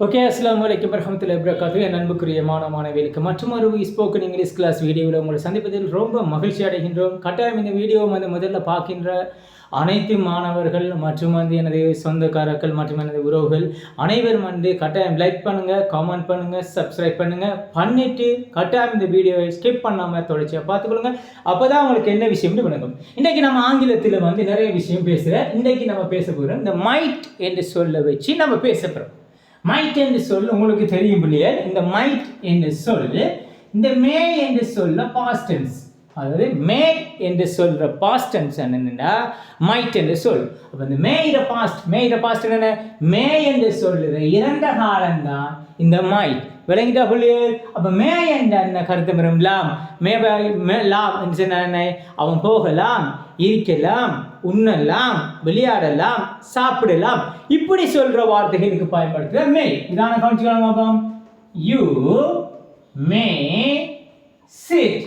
Okay அஸ்லாம் வலைக்கம் வரமத்துல இப்ரகாத்து என் அன்புக்குரிய மாணவ மாணவிகளுக்கு மற்றொரு ஸ்போக்கன் இங்கிலீஷ் கிளாஸ் வீடியோவில் உங்களை சந்திப்பதில் ரொம்ப மகிழ்ச்சி அடைகின்றோம். கட்டாயம் இந்த வீடியோ வந்து முதல்ல பார்க்கின்ற அனைத்து மாணவர்கள் மற்றும் வந்து எனது சொந்தக்காரர்கள் மற்றும் எனது உறவுகள் அனைவரும் வந்து கட்டாயம் லைக் பண்ணுங்கள் கமெண்ட் பண்ணுங்கள் சப்ஸ்கிரைப் பண்ணுங்கள் பண்ணிவிட்டு கட்டாயம் இந்த வீடியோவை ஸ்கிப் பண்ணாமல் தொடர்ச்சியாக பார்த்துக்கொள்ளுங்க. அப்போ தான் உங்களுக்கு என்ன விஷயம்னு விளங்கும். இன்றைக்கி நம்ம ஆங்கிலத்தில் வந்து நிறைய விஷயம் பேசுகிறேன் இன்றைக்கி நம்ம பேச போகிறோம் இந்த மைட் என்று சொல்ல வச்சு நம்ம பேச போகிறோம் மைட் என்று சொல் உங்களுக்கு தெரியும் இல்லையா? இந்த மைட் என்று சொல் இந்த மே என்று சொல்ல பாஸ்டன்ஸ் அதாவது மே என்று சொல்ற பாஸ்டன்ஸ் என்னன்னா மைட் என்று சொல். அப்போ இந்த மே இட பாஸ்ட் மே இட பாஸ்ட் என்ன மே என்று சொல்லுற இறந்த காலம்தான் இந்த மைட் விளங்கிட்டா புள்ளியர் அப்போ மே என்ற என்ன கருத்து வரும் லாம் மே ப- மே லாம் என்று சொன்னா அவன் போகலாம் இருக்கலாம். உண்ணலாம் விளையாடலாம் சாப்பிடலாம். இப்படி சொல்ற வார்த்தைகளுக்கு பயன்படுத்துகிற மே இதான கவனிச்சுக்கலாம் பாப்போம். You may sit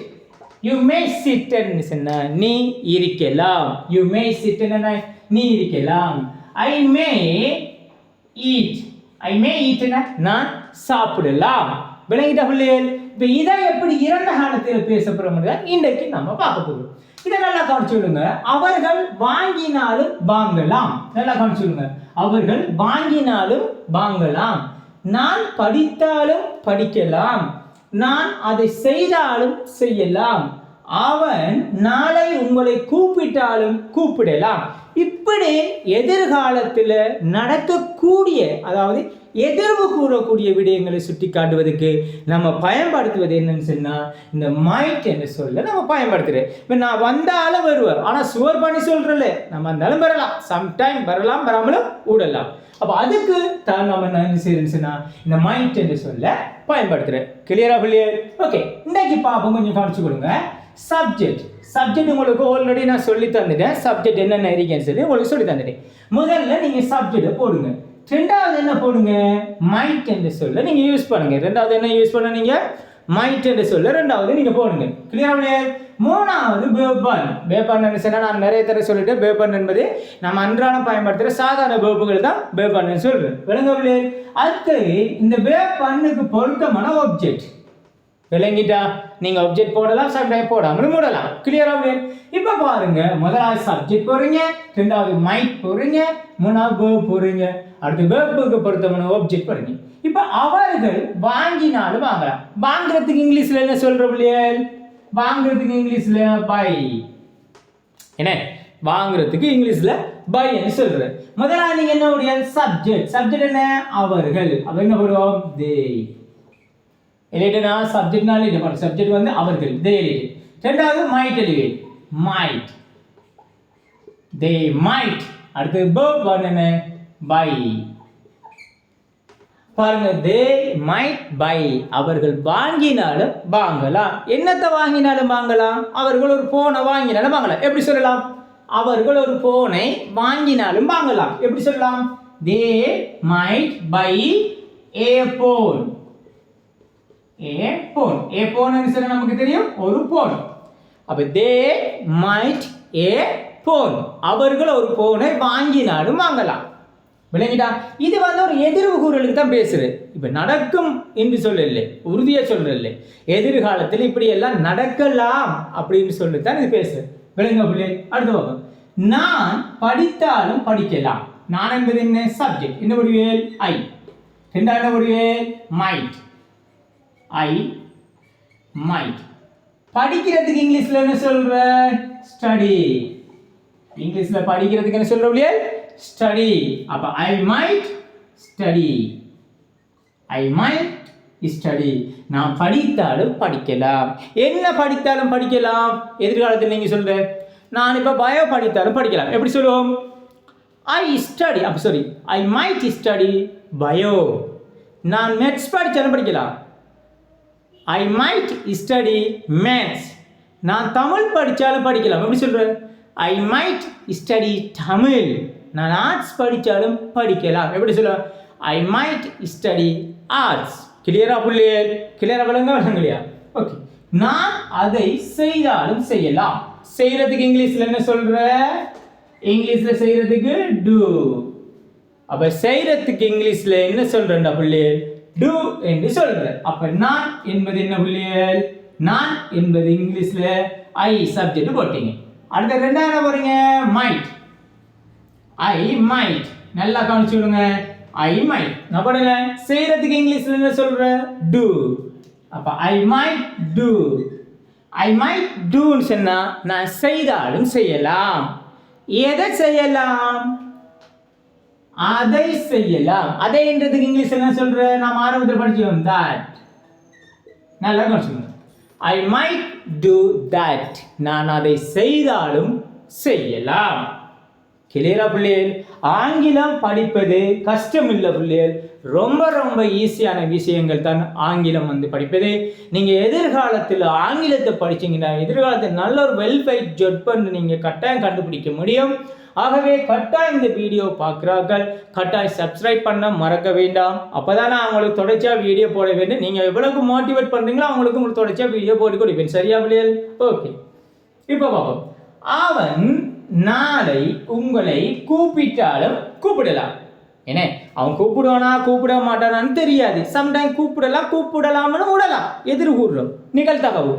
you may sit சொன்ன நீ இருக்கலாம். யூ மே சிட் என்ன நீ இருக்கலாம். ஐ மே ஈட் ஐ மே ஈட்னா நான் சாப்பிடலாம். விளங்கிட்டா பிள்ளைகள்? இப்போ இதை எப்படி இறந்த காலத்தில் பேச போகிறோம்னு இன்றைக்கு நம்ம பார்க்க போகிறோம் இதை நல்லா காமிச்சு விடுங்க. அவர்கள் வாங்கினாலும் வாங்கலாம். நல்லா கவனிச்சு விடுங்க. அவர்கள் வாங்கினாலும் வாங்கலாம். நான் படித்தாலும் படிக்கலாம். நான் அதை செய்தாலும் செய்யலாம். அவன் நாளை உங்களை கூப்பிட்டாலும் கூப்பிடலாம். இப்படி எதிர்காலத்தில் நடக்கக்கூடிய அதாவது எதிர்வு கூறக்கூடிய விடயங்களை சுட்டி காட்டுவதற்கு நம்ம பயன்படுத்துவது என்னன்னு சொன்னால் இந்த மைட் என்று சொல்ல நம்ம பயன்படுத்துகிறேன் இப்போ நான் வந்தாலும் வருவேன். ஆனால் சுவர் பண்ணி சொல்கிறல நம்ம வந்தாலும் வரலாம். சம்டைம் வரலாம் வராமலும் விடலாம் அப்போ அதுக்கு தான் நம்ம என்ன செய்யறேன்னு சொன்னால் இந்த மைட் என்று சொல்ல பயன்படுத்துகிறேன் கிளியரா பிள்ளையர் ஓகே இன்னைக்கு பார்ப்போம். கொஞ்சம் கவனிச்சு கொடுங்க. சப்ஜெக்ட் சப்ஜெக்ட் உங்களுக்கு ஆல்ரெடி நான் சொல்லி தந்துட்டேன். சப்ஜெக்ட் என்னென்ன இருக்குன்னு சொல்லி உங்களுக்கு சொல்லி தந்துட்டேன். முதல்ல நீங்கள் சப்ஜெக்டை போடுங்க. ரெண்டாவது என்ன போடுங்க? மைட் என்று சொல்ல நீங்கள் யூஸ் பண்ணுங்க. ரெண்டாவது என்ன யூஸ் பண்ண நீங்கள் மைட் என்று சொல்ல ரெண்டாவது நீங்கள் போடுங்க. கிளியரா மூணாவது பேப்பன் பேப்பன் சொன்னால் நான் நிறைய தர சொல்லிட்டேன். பேப்பன் என்பது நம்ம அன்றாடம் பயன்படுத்துகிற சாதாரண பேப்புகள் தான் பேப்பன் சொல்கிறேன் விளங்கவில்லை அடுத்தது இந்த பேப்பண்ணுக்கு பொருத்தமான ஆப்ஜெக்ட் விளங்கிட்டா? நீங்க ஆப்ஜெக்ட் போடலாம் சப்ஜெக்ட் போடாமலும் மூடலாம். கிளியரா இப்போ பாருங்க முதலாவது சப்ஜெக்ட் போறீங்க ரெண்டாவது மைக் போறீங்க மூணாவது வேர்ப் போறீங்க அடுத்து வேர்ப்புக்கு பொருத்தமான ஆப்ஜெக்ட் போறீங்க இப்போ அவர்கள் வாங்கினாலும் வாங்கலாம். வாங்குறதுக்கு இங்கிலீஷ்ல என்ன சொல்றோம் இல்லையா? வாங்குறதுக்கு இங்கிலீஷ்ல பை என்ன? வாங்குறதுக்கு இங்கிலீஷ்ல பைன்னு சொல்றது முதலாவது நீங்க என்ன முடியாது சப்ஜெக்ட் சப்ஜெக்ட் என்ன? அவர்கள். அப்ப என்ன போடுவோம்? தே எலிட்டனா சப்ஜெக்ட்னால இந்த பண்ணும் சப்ஜெக்ட் வந்து அவர்கள் தே எலிட் ரெண்டாவது might elevate might they might அடுத்து பேர்ப் என்ன பை பாருங்க தே மைட் பை அவர்கள் வாங்கினாலும் வாங்கலாம் என்னத்தை வாங்கினாலும் வாங்கலாம் அவர்கள் ஒரு போனை வாங்கினாலும் வாங்கலாம் எப்படி சொல்லலாம் அவர்கள் ஒரு போனை வாங்கினாலும் வாங்கலாம் எப்படி சொல்லலாம் they might buy a a phone a phone சொன்னா நமக்கு தெரியும்? ஒரு போன் அப்ப தே மைட் ஏ போன் அவர்கள் ஒரு போனை வாங்கினாலும் வாங்கலாம். விளங்கிட்டா? இது வந்து ஒரு எதிர்வு கூறலுக்கு தான் பேசுது. இப்போ நடக்கும் என்று சொல்லல உறுதியாக சொல்லலை எதிர்காலத்தில் இப்படி எல்லாம் நடக்கலாம் அப்படின்னு சொல்லித்தான் இது பேசுது. விளங்க பிள்ளை. அடுத்த பக்கம் நான் படித்தாலும் படிக்கலாம். நான் என்பது என்ன? சப்ஜெக்ட் என்ன முடிவேல் ஐ ரெண்டாவது முடிவேல் மைட் ஐ மைட் படிக்கிறதுக்கு இங்கிலீஷ்ல என்ன சொல்ற? ஸ்டடி இங்கிலீஷ்ல படிக்கிறதுக்கு என்ன சொல்ற இல்லையா ஸ்டடி அப்ப I might study I might study நான் படித்தாலும் படிக்கலாம். என்ன படித்தாலும் படிக்கலாம்? எதிர்காலத்தில் நீங்க சொல்ற? நான் இப்ப பயோ படித்தாலும் படிக்கலாம். எப்படி சொல்லுவோம்? ஐ ஸ்டடி அப்போ sorry I might study bio நான் மேத்ஸ் படித்தாலும் படிக்கலாம். ஐ மைட் ஸ்டடி மேத்ஸ் நான் தமிழ் படித்தாலும் படிக்கலாம். எப்படி சொல்கிறேன் ஐ மைட் ஸ்டடி தமிழ் நான் ஆர்ட்ஸ் படித்தாலும் படிக்கலாம். எப்படி சொல்லுவேன் ஐ மைட் ஸ்டடி ஆர்ட்ஸ் கிளியரா புள்ளியே? கிளியரா விளங்க விளங்கலையா? ஓகே நான் அதை செய்தாலும் செய்யலாம். செய்யறதுக்கு இங்கிலீஷ்ல என்ன சொல்ற? இங்கிலீஷ்ல செய்யறதுக்கு டூ அப்ப செய்யறதுக்கு இங்கிலீஷ்ல என்ன சொல்றேன்டா பிள்ளைகள் டு என்று சொல்றேன் அப்ப நான் என்பது என்ன புள்ளியல் நான் என்பது இங்கிலீஷ்ல ஐ சப்ஜெக்ட் போட்டீங்க. அடுத்த ரெண்டாவது போறீங்க? மைட் ஐ மைட் நல்லா கவனிச்சு விடுங்க ஐ மைட் நான் பண்ணல செய்யறதுக்கு இங்கிலீஷ்ல என்ன சொல்றேன் டு அப்ப I might do I might டூன்னு சொன்னா நான் செய்தாலும் செய்யலாம். எதை செய்யலாம்? அதை செய்யலாம். அதை என்றதுக்கு இங்கிலீஷ் என்ன சொல்ற? நாம் ஆரம்பத்தில் படிச்சோம் தட் நல்லா சொல்லுங்க ஐ மைட் டூ தட் நான் அதை செய்தாலும் செய்யலாம். கிளியரா பிள்ளைகள் ஆங்கிலம் படிப்பது கஷ்டம் இல்லை பிள்ளைகள் ரொம்ப ரொம்ப ஈஸியான விஷயங்கள் தான் ஆங்கிலம் வந்து படிப்பது. நீங்கள் எதிர்காலத்தில் ஆங்கிலத்தை படிச்சீங்கன்னா எதிர்காலத்தில் நல்ல ஒரு வெல்ஃபைட் ஜொட் பண்ணு நீங்கள் கட்டாயம் கண்டுபிடிக்க முடியும். ஆகவே கட்டாயம் இந்த வீடியோ பார்க்குறார்கள். கட்டாயம் சப்ஸ்கிரைப் பண்ண மறக்க வேண்டாம். அப்போ தான் நான் அவங்களுக்கு தொடர்ச்சியாக வீடியோ போட வேண்டும். நீங்கள் எவ்வளவுக்கு மோட்டிவேட் பண்ணுறீங்களோ அவங்களுக்கு உங்களுக்கு தொடர்ச்சியாக வீடியோ போட்டு கொடுப்பேன். சரியா பிள்ளைகள் ஓகே இப்போ பார்ப்போம். அவன் நாளை உங்களை கூப்பிட்டாலும் கூப்பிடலாம். என்ன? அவன் கூப்பிடுவானா கூப்பிட மாட்டானான்னு தெரியாது. சம்டைம் கூப்பிடலாம் கூப்பிடலாம்னு விடலாம். எதிர்கூடுறோம் நிகழ்த்தகவு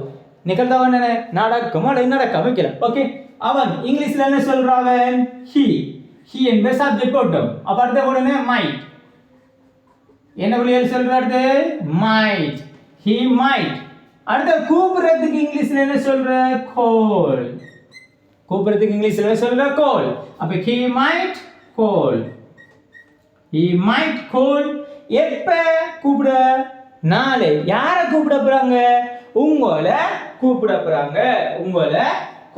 நிகழ்த்தகவு என்ன நடக்கும் அல்லது நடக்க வைக்கலாம் ஓகே அவன் இங்கிலீஷ்ல என்ன சொல்றாவன் ஹி ஹி என்பது சப்ஜெக்ட் போட்டோம். அப்ப அடுத்த உடனே மைட் என்ன பிள்ளைகள் சொல்ற மைட் ஹி மைட் அடுத்த கூப்பிடுறதுக்கு இங்கிலீஷ்ல என்ன சொல்ற? கோல் கூப்பிடுறதுக்கு இங்கிலீஷ்ல சொல்ற? கோல் அப்ப he might call he might call எப்ப கூப்பிட? நாளை. யாரை கூப்பிட போறாங்க? உங்களை கூப்பிட போறாங்க. உங்களை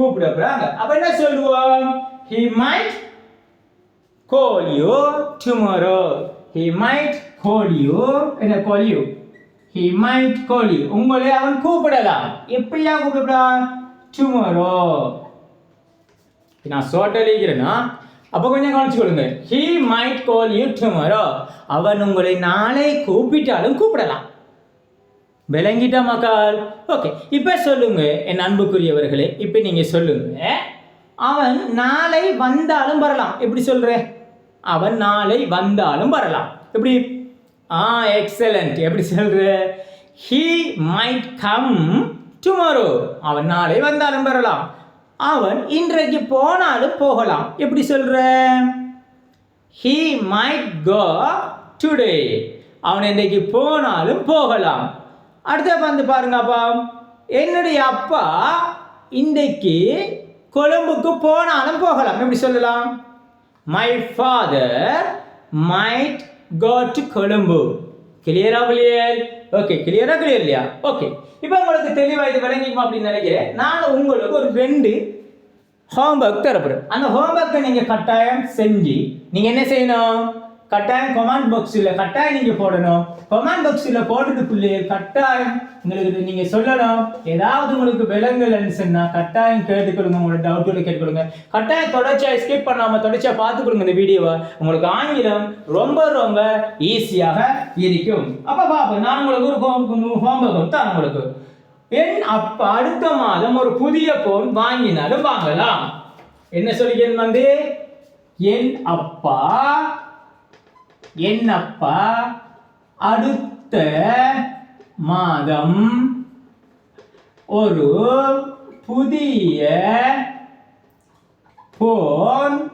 கூப்பிட போறாங்க அப்ப என்ன சொல்லுவோம்? He might call you tomorrow. He might call you என்ன call you? He might call you. உங்களை அவன் கூப்பிடலாம். எப்படியா கூப்பிடுறான் டுமாரோ நான் ஷார்ட் எழுதிக்கிறேன்னா அப்போ கொஞ்சம் கவனிச்சு கொடுங்க he might call you tomorrow அவன் உங்களை நாளை கூப்பிட்டாலும் கூப்பிடலாம். விளங்கிட்ட மக்கள். ஓகே இப்போ சொல்லுங்க என் அன்புக்குரியவர்களே இப்போ நீங்கள் சொல்லுங்க. அவன் நாளை வந்தாலும் வரலாம். எப்படி சொல்கிற அவன் நாளை வந்தாலும் வரலாம். எப்படி? ஆ எக்ஸலண்ட் எப்படி சொல்கிற ஹீ மைட் கம் டுமாரோ அவன் நாளை வந்தாலும் வரலாம். அவன் இன்றைக்கு போனாலும் போகலாம். எப்படி சொல்கிற ஹீ மைட் கோ டுடே அவன் இன்றைக்கு போனாலும் போகலாம். அடுத்த வந்து பாருங்க அப்பா என்னுடைய அப்பா இன்றைக்கு கொழும்புக்கு போனாலும் போகலாம். எப்படி சொல்லலாம்? My father might go to Colombo. கிளியரா கிளியர் ஓகே கிளியரா கிளியர் இல்லையா? ஓகே இப்போ உங்களுக்கு தெளிவாக இது விளங்கிக்குமா அப்படின்னு நினைக்கிறேன். நான் உங்களுக்கு ஒரு ரெண்டு ஹோம்ஒர்க் தரப்படுறேன் அந்த ஹோம்ஒர்க்கை நீங்கள் கட்டாயம் செஞ்சு நீங்கள் என்ன செய்யணும்? கட்டாயம் கமெண்ட் பாக்ஸில் கட்டாயம் நீங்கள் போடணும். கமெண்ட் பாக்ஸில் போட்டுட்டு கட்டாயம் உங்களுக்கு நீங்கள் சொல்லணும். ஏதாவது உங்களுக்கு விலங்குகள்னு சொன்னால் கட்டாயம் கேட்டுக்கொடுங்க உங்களோட டவுட்டுகளை கேட்டுக்கொடுங்க கட்டாயம் தொடர்ச்சியாக ஸ்கிப் பண்ணாமல் தொடர்ச்சியாக பார்த்து கொடுங்க இந்த வீடியோவை உங்களுக்கு ஆங்கிலம் ரொம்ப ரொம்ப ஈஸியாக இருக்கும். அப்போ பார்ப்போம். நான் உங்களுக்கு ஒரு ஹோம் ஹோம்ஒர்க் தான் உங்களுக்கு. என் அப்பா அடுத்த மாதம் ஒரு புதிய போன் வாங்கினாலும் வாங்கலாம். என்ன சொல்லிக்கிறேன் வந்து என் அப்பா என்னப்பா அடுத்த மாதம் ஒரு புதிய போன்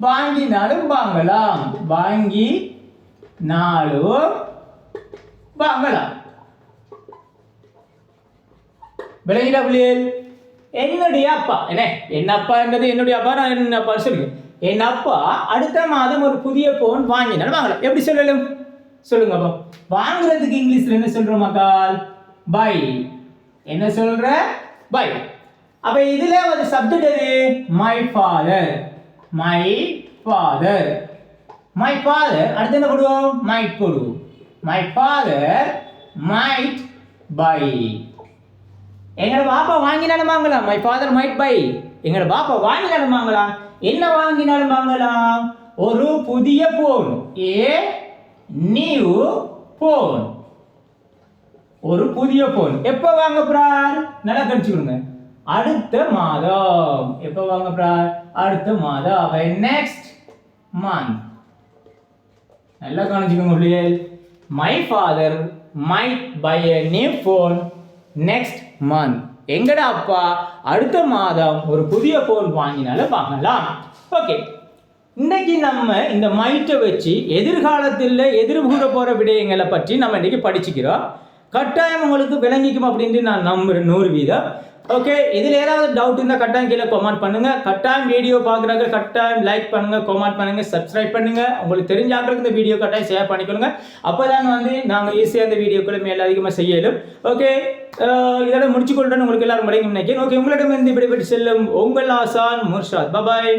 வாங்கினாலும் வாங்கலாம். வாங்கி நாளும் வாங்கலாம். விளங்கிடா பிள்ளைகள் என்னுடைய அப்பா என்ன? என்னப்பா என்றது? என்னுடைய அப்பா நான் என்ன அப்பா சொல்லுங்க என் அப்பா அடுத்த மாதம் ஒரு புதிய போன் வாங்கினாலும் வாங்கலாம் எப்படி சொல்லலும்? சொல்லுங்க அப்பா. வாங்குறதுக்கு இங்கிலீஷ்ல என்ன சொல்றோம் மக்கள் பை. என்ன சொல்ற? பை. அப்ப இதுல ஒரு சப்ஜெக்ட் எது? My father my father my father அடுத்து என்ன போடுவோம்? மைட் போடுவோம். மை ஃபாதர் மைட் பை எங்களோட பாப்பா வாங்கினாலும் வாங்கலாம். மை ஃபாதர் மைட் பை எங்களோட பாப்பா வாங்கினாலும் வாங்கலாம். என்ன வாங்கினாலும் வாங்கலாம்? ஒரு புதிய போன் ஏ நியூ போன் ஒரு புதிய போன் எப்போ வாங்க போறார் நல்லா கடிச்சுக்கணுங்க அடுத்த மாதம். எப்போ வாங்க போறார் அடுத்த மாதம். நெக்ஸ்ட் மந்த் நல்லா கவனிச்சுக்கோங்க பிள்ளைகள் my father might buy a new phone next month எங்கடா அப்பா? அடுத்த மாதம் ஒரு புதிய ஃபோன் வாங்கினாலும் வாங்கலாம். ஓகே இன்னைக்கு நம்ம இந்த மைட்டை வச்சு எதிர்காலத்தில் எதிர்கூற போகிற விடயங்களை பற்றி நம்ம இன்னைக்கு படிச்சுக்கிறோம். கட்டாயம் உங்களுக்கு விளங்கிக்கும் அப்படின்ட்டு நான் நம்புகிறேன் நூறு வீதம். ஓகே இதில் ஏதாவது டவுட் இருந்தால் கட்டாயம் கீழே கமெண்ட் பண்ணுங்கள் கட்டாயம் வீடியோ பார்க்குறாங்க கட்டாயம் லைக் பண்ணுங்கள் கமெண்ட் பண்ணுங்கள் சப்ஸ்கிரைப் பண்ணுங்க. உங்களுக்கு தெரிஞ்ச ஆட்களுக்கு இந்த வீடியோ கட்டாயம் ஷேர் பண்ணிக்கொள்ளுங்க அப்போ தான் வந்து நாங்கள் ஈஸியாக இந்த வீடியோக்களை மேலே அதிகமாக செய்யலும் ஓகே இதோட முடிச்சு கொள்றேன்னு உங்களுக்கு எல்லாரும் மடங்கு நினைக்கிறேன். ஓகே உங்களிடம் இருந்து இப்படி செல்லும் உங்கள் ஆசான் முர்ஷாத். பபாய்